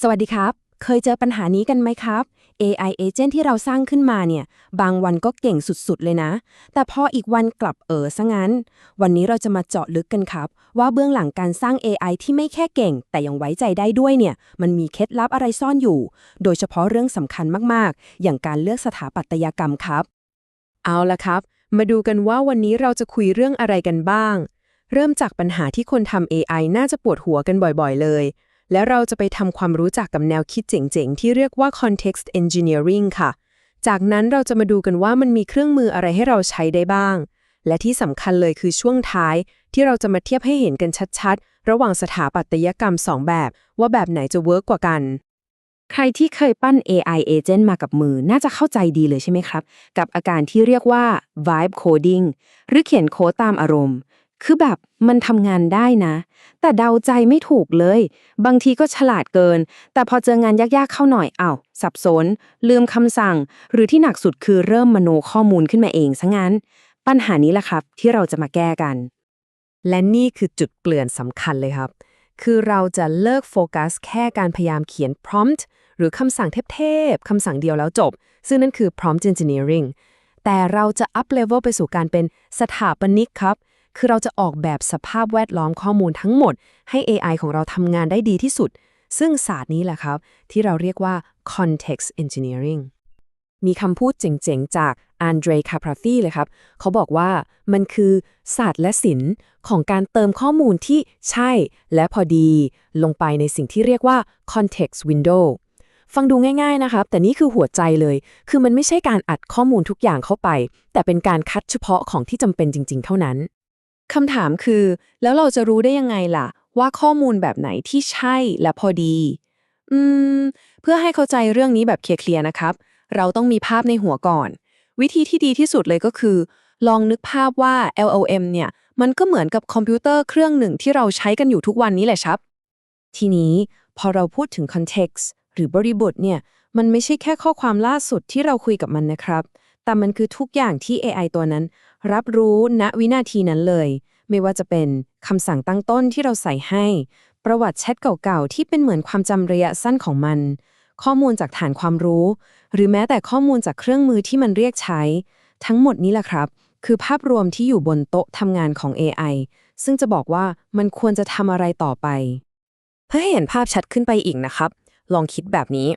สวัสดีครับ เคยเจอปัญหานี้กันไหมครับ AI agent ที่เราสร้างขึ้นมาเนี่ย บางวันก็เก่งสุดๆ เลยนะ แต่พออีกวันกลับเออซะงั้น วันนี้เราจะมาเจาะลึกกันครับ ว่าเบื้องหลังการสร้าง AI ที่ไม่แค่เก่ง แต่ยังไว้ใจได้ด้วยเนี่ย มันมีเคล็ดลับอะไรซ่อนอยู่ โดยเฉพาะเรื่องสำคัญมากๆ อย่างการเลือกสถาปัตยกรรมครับ เอาละครับ มาดูกันว่าวันนี้เราจะคุยเรื่องอะไรกันบ้าง เริ่มจากปัญหาที่คนทำ AI น่าจะปวดหัวกันบ่อยๆ เลย แล้วเราจะไปทำความรู้จักกับแนวคิดเจ๋งๆ ที่เรียกว่า context engineering ค่ะ จากนั้นเราจะมาดูกันว่ามันมีเครื่องมืออะไรให้เราใช้ได้บ้าง และที่สำคัญเลยคือช่วงท้าย ที่เราจะมาเทียบให้เห็นกันชัดๆ ระหว่างสถาปัตยกรรม 2 แบบ ว่าแบบไหนจะเวิร์กกว่ากัน ใครที่เคยปั้น AI agent มากับมือน่าจะเข้าใจดีเลยใช่ไหมครับ กับอาการที่เรียกว่า vibe coding หรือเขียนโค้ดตามอารมณ์ คือแบบมันทำงานได้นะ แต่เดาใจไม่ถูกเลย บางทีก็ฉลาดเกิน แต่พอเจองานยากๆเข้าหน่อยอ้าวสับสน ลืมคำสั่ง หรือที่หนักสุดคือเริ่มมโนข้อมูลขึ้นมาเองซะงั้น ปัญหานี้แหละครับ ที่เราจะมาแก้กัน และนี่คือจุดเปลี่ยนสำคัญเลยครับ คือเราจะเลิกโฟกัสแค่การพยายามเขียน prompt หรือคำสั่งเทพๆคำสั่งเดียวแล้วจบ ซึ่งนั่นคือ prompt engineering แต่เราจะ up level ไปสู่การเป็นสถาปนิกครับ คือเราจะออกแบบสภาพแวดล้อมข้อมูลทั้งหมด ให้ AI ของเราทำงานได้ดีที่สุด ซึ่งศาสตร์นี้แหละครับ ที่เราเรียกว่า context engineering มีคำพูดเจ๋งๆ จากอันเดรคาปราฟีเลยครับ เขาบอกว่ามันคือศาสตร์และศิลป์ของการเติมข้อมูลที่ใช่และพอดีลงไปในสิ่งที่เรียกว่า context window ฟังดูง่ายๆ นะครับ แต่นี่คือหัวใจเลย คือมันไม่ใช่การอัดข้อมูลทุกอย่างเข้าไป แต่เป็นการคัดเฉพาะของที่จำเป็นจริงๆ เท่านั้น คำถามคือ แล้วเราจะรู้ได้ยังไงล่ะ ว่าข้อมูลแบบไหนที่ใช่และพอดี อืม เพื่อให้เข้าใจเรื่องนี้แบบเคลียร์ๆนะครับ เราต้องมีภาพในหัวก่อน วิธีที่ดีที่สุดเลยก็คือ ลองนึกภาพว่า LLM เนี่ยมันก็เหมือนกับคอมพิวเตอร์เครื่องหนึ่งที่เราใช้กันอยู่ทุกวันนี้แหละครับ ทีนี้พอเราพูดถึง context หรือบริบทเนี่ยมันไม่ใช่แค่ข้อความล่าสุดที่เราคุยกับมันนะครับ แต่มันคือทุกอย่างที่ AI ตัวนั้น รับรู้ณวินาทีนั้นเลย ไม่ว่าจะเป็นคำสั่งตั้งต้นที่เราใส่ให้ ประวัติแชทเก่าๆ ที่เป็นเหมือนความจำระยะสั้นของมัน ข้อมูลจากฐานความรู้ หรือแม้แต่ข้อมูลจากเครื่องมือที่มันเรียกใช้ ทั้งหมดนี้แหละครับ คือภาพรวมที่อยู่บนโต๊ะทำงานของ AI ซึ่งจะบอกว่ามันควรจะทำอะไรต่อไป เพื่อให้เห็นภาพชัดขึ้นไปอีกนะครับ ลองคิดแบบนี้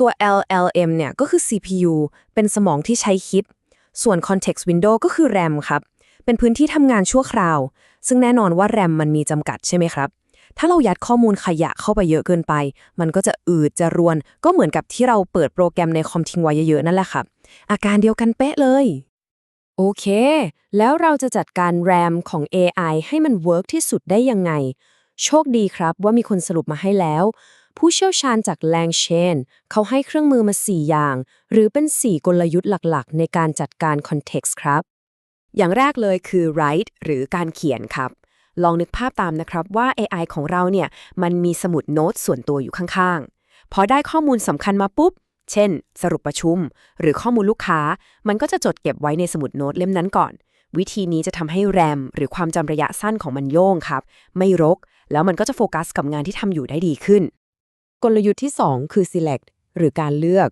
ตัว LLM เนี่ยก็คือ CPU เป็นสมองที่ใช้คิด ส่วน context window ก็คือ RAM ครับ เป็นพื้นที่ทำงานชั่วคราว ซึ่งแน่นอนว่า RAM มันมีจำกัดใช่ไหมครับ ถ้าเรายัดข้อมูลขยะเข้าไปเยอะเกินไป มันก็จะอืดจะรวน ก็เหมือนกับที่เราเปิดโปรแกรมในคอมทิ้งไว้เยอะๆนั่นแหละครับ อาการเดียวกันเป๊ะเลย โอเค แล้วเราจะจัดการ RAM ของ AI ให้มันเวิร์กที่สุดได้ยังไง โชคดีครับว่ามีคนสรุปมาให้แล้ว ผู้เชี่ยวชาญจาก Langchain เขาให้เครื่องมือมา 4 อย่าง หรือเป็น 4 กลยุทธ์หลักๆ ในการจัดการ context ครับ อย่างแรกเลยคือ write หรือการเขียนครับ ลองนึกภาพตามนะครับว่า AI ของเราเนี่ยมันมีสมุดโน้ตส่วนตัวอยู่ข้างๆ พอได้ข้อมูลสำคัญมาปุ๊บ เช่น สรุปประชุม หรือข้อมูลลูกค้า มันก็จะจดเก็บไว้ในสมุดโน้ตเล่มนั้นก่อน วิธีนี้จะทำให้แรมหรือความจำระยะสั้นของมันโล่งครับ ไม่รกแล้วมันก็จะโฟกัสกับงานที่ทำอยู่ได้ดีขึ้น กลยุทธ์ที่ 2 คือ select หรือการเลือก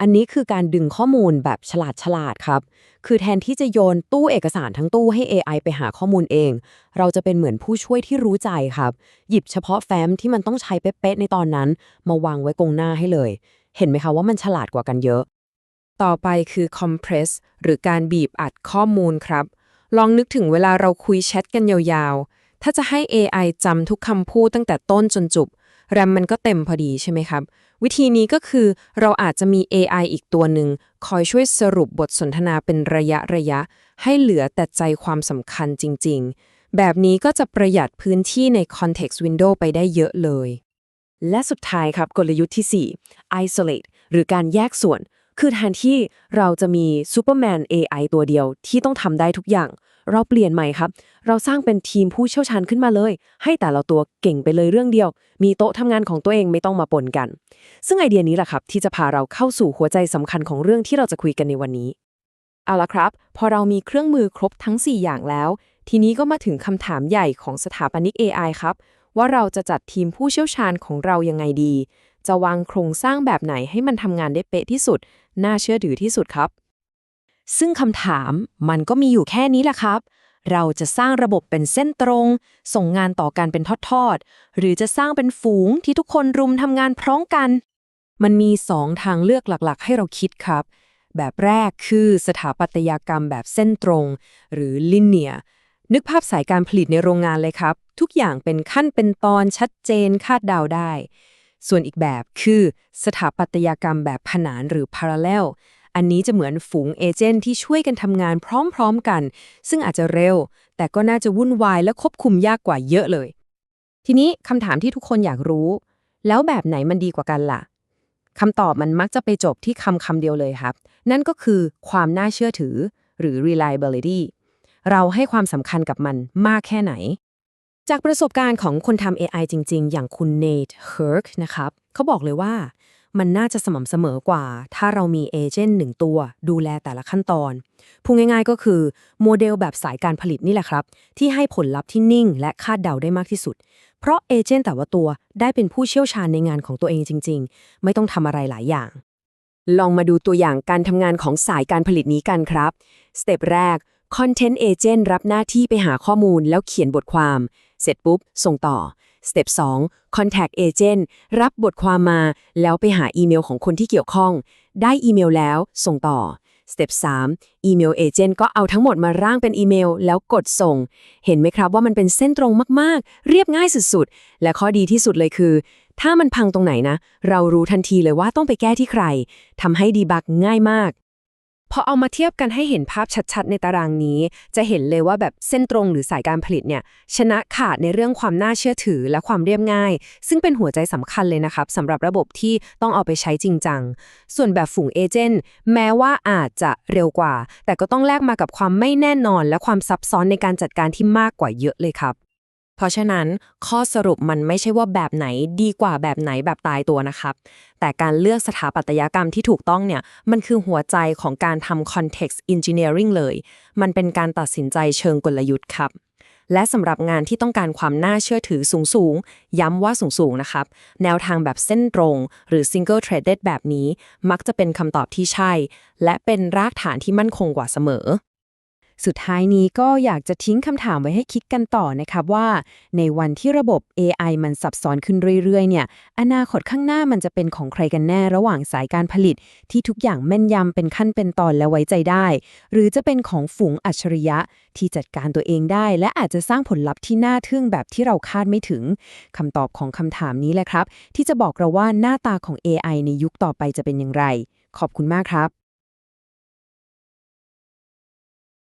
อันนี้คือการดึงข้อมูลแบบฉลาดฉลาดครับ คือแทนที่จะโยนตู้เอกสารทั้งตู้ให้ AI ไปหาข้อมูลเอง เราจะเป็นเหมือนผู้ช่วยที่รู้ใจครับ หยิบเฉพาะแฟ้มที่มันต้องใช้เป๊ะๆในตอนนั้น มาวางไว้กงหน้าให้เลย เห็นไหมคะว่ามันฉลาดกว่ากันเยอะ ต่อไปคือ compress หรือการบีบอัดข้อมูลครับ ลองนึกถึงเวลาเราคุยแชทกันยาวๆ ถ้าจะให้ AI จำทุกคำพูดตั้งแต่ต้นจนจบ แรมมันก็เต็มพอดีใช่ไหมครับ วิธีนี้ก็คือเราอาจจะมี AI อีกตัวหนึ่ง คอยช่วยสรุปบทสนทนาเป็นระยะระยะ ให้เหลือแต่ใจความสำคัญจริง ๆ แบบนี้ก็จะประหยัดพื้นที่ใน context window ไปได้เยอะเลย และสุดท้ายครับกลยุทธ์ที่ 4 isolate หรือการแยกส่วน คือแทนที่เราจะมี Superman AI ตัวเดียวที่ต้องทำได้ทุกอย่าง เราเปลี่ยนใหม่ครับ เราสร้างเป็นทีมผู้เชี่ยวชาญขึ้นมาเลย ให้แต่ละตัวเก่งไปเลยเรื่องเดียว มีโต๊ะทำงานของตัวเองไม่ต้องมาปนกัน ซึ่งไอเดียนี้แหละครับ ที่จะพาเราเข้าสู่หัวใจสำคัญของเรื่องที่เราจะคุยกันในวันนี้ เอาละครับ พอเรามีเครื่องมือครบทั้ง 4 อย่างแล้ว ทีนี้ก็มาถึงคำถามใหญ่ของสถาปนิก AI ครับ ว่าเราจะจัดทีมผู้เชี่ยวชาญของเรายังไงดีจะวางโครงสร้างแบบไหนให้มันทำงานได้เป๊ะที่สุด น่าเชื่อถือที่สุดครับ ซึ่งคำถามมันก็มีอยู่แค่นี้แหละครับ เราจะสร้างระบบเป็นเส้นตรง ส่งงานต่อกันเป็นทอดๆ หรือจะสร้างเป็นฝูงที่ทุกคนรุมทำงานพร้อมกัน มันมี2ทางเลือกหลักๆ ให้เราคิดครับ แบบแรกคือสถาปัตยกรรมแบบเส้นตรง หรือ linear นึกภาพสายการผลิตในโรงงานเลยครับ ทุกอย่างเป็นขั้นเป็นตอนชัดเจนคาดเดาได้ ส่วนอีกแบบคือสถาปัตยกรรมแบบผนานหรือ parallel อันนี้จะเหมือนฝูงเอเจนต์ที่ช่วยกันทำงานพร้อมๆกัน ซึ่งอาจจะเร็ว แต่ก็น่าจะวุ่นวายและควบคุมยากกว่าเยอะเลย ทีนี้คำถามที่ทุกคนอยากรู้ แล้วแบบไหนมันดีกว่ากันล่ะคำตอบมันมักจะไปจบที่คำคำเดียวเลยครับ นั่นก็คือความน่าเชื่อถือ หรือ reliability เราให้ความสำคัญกับมันมากแค่ไหน จากประสบการณ์ของคนทำ AI จริง ๆ อย่างคุณเนทเฮิร์กนะครับเขาบอกเลยว่ามันน่าจะสม่ำเสมอกว่า ถ้าเรามีเอเจนต์หนึ่งตัว ดูแลแต่ละขั้นตอน พูดง่ายๆก็คือ โมเดลแบบสายการผลิตนี่แหละครับ ที่ให้ผลลัพธ์ที่นิ่ง และคาดเดาได้มากที่สุด เพราะเอเจนต์แต่ว่าตัวได้เป็นผู้เชี่ยวชาญในงานของตัวเองจริง ๆ ไม่ต้องทำอะไรหลายอย่าง ลองมาดูตัวอย่างการทำงานของสายการผลิตนี้กันครับสเต็ปแรก Content Agent รับหน้าที่ไปหาข้อมูลแล้วเขียนบทความ เสร็จปุ๊บ ส่งต่อ สเต็ป2 Contact Agent รับบทความมา แล้วไปหาอีเมลของคนที่เกี่ยวข้อง ได้อีเมลแล้ว ส่งต่อสเต็ป3อีเมลเอเจนต์ก็เอาทั้งหมดมาร่างเป็นอีเมล แล้วกดส่ง เห็นไหมครับว่ามันเป็นเส้นตรงมากๆ เรียบง่ายสุดๆ และข้อดีที่สุดเลยคือ ถ้ามันพังตรงไหนนะ เรารู้ทันทีเลยว่าต้องไปแก้ที่ใครทำให้ดีบักง่ายมาก พอเอามาเทียบกันให้เห็นภาพชัดๆ ในตารางนี้ จะเห็นเลยว่าแบบเส้นตรงหรือสายการผลิตเนี่ยชนะขาดในเรื่องความน่าเชื่อถือและความเรียบง่าย ซึ่งเป็นหัวใจสำคัญเลยนะครับสำหรับระบบที่ต้องเอาไปใช้จริงจัง ส่วนแบบฝูงเอเจนต์แม้ว่าอาจจะเร็วกว่า แต่ก็ต้องแลกมากับความไม่แน่นอน และความซับซ้อนในการจัดการที่มากกว่าเยอะเลยครับ เพราะฉะนั้นข้อสรุปมันไม่ใช่ว่าแบบไหนดีกว่าแบบไหนแบบตายตัวนะครับ แต่การเลือกสถาปัตยกรรมที่ถูกต้องเนี่ย มันคือหัวใจของการทำ context engineering เลย มันเป็นการตัดสินใจเชิงกลยุทธ์ครับและสำหรับงานที่ต้องการความน่าเชื่อถือสูงๆย้ำว่าสูงๆนะครับ แนวทางแบบเส้นตรง หรือ single threaded แบบนี้ มักจะเป็นคำตอบที่ใช่ และเป็นรากฐานที่มั่นคงกว่าเสมอ สุดท้ายนี้ก็อยากจะทิ้งคำถามไว้ให้คิดกันต่อนะครับว่า ในวันที่ระบบ AI มันซับซ้อนขึ้นเรื่อยๆ เนี่ย อนาคตข้างหน้ามันจะเป็นของใครกันแน่ระหว่างสายการผลิต ที่ทุกอย่างแม่นยำเป็นขั้นเป็นตอนและไว้ใจได้ หรือจะเป็นของฝูงอัจฉริยะ ที่จัดการตัวเองได้ และอาจจะสร้างผลลัพธ์ที่น่าทึ่งแบบที่เราคาดไม่ถึงคำตอบของคำถามนี้แหละครับ ที่จะบอกเราว่าหน้าตาของ AI ในยุคต่อไปจะเป็นอย่างไร ขอบคุณมากครับ